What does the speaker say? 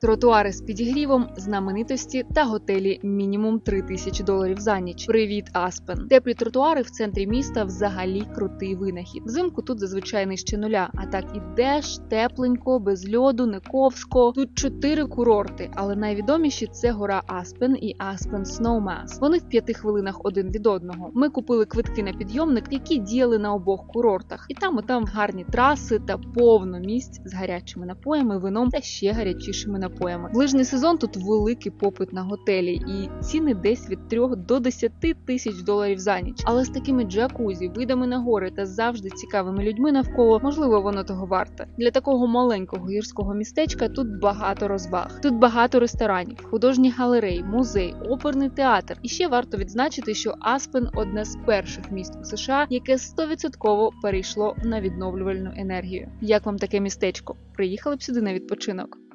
Тротуари з підігрівом, знаменитості та готелі мінімум 3 тисячі доларів за ніч. Привіт, Аспен. Теплі тротуари в центрі міста взагалі крутий винахід. Взимку тут зазвичай нижче нуля. А так ідеш тепленько, без льоду, не. Тут чотири курорти, але найвідоміші це гора Аспен і Аспен Snowmass. Вони в п'яти хвилинах один від одного. Ми купили квитки на підйомник, які діяли на обох курортах. І там і там гарні траси та повно місць з гарячими напоями, вином та ще гарячішими напоями. В лижний сезон тут великий попит на готелі, і ціни десь від 3 до 10 тисяч доларів за ніч. Але з такими джакузі, видами на гори та завжди цікавими людьми навколо, можливо, воно того варте. Для такого маленького гірського містечка тут багато розваг. Тут багато ресторанів, художніх галерей, музей, оперний театр. І ще варто відзначити, що Аспен одне з перших міст у США, яке 100% перейшло на відновлювальну енергію. Як вам таке містечко? Приїхали б сюди на відпочинок?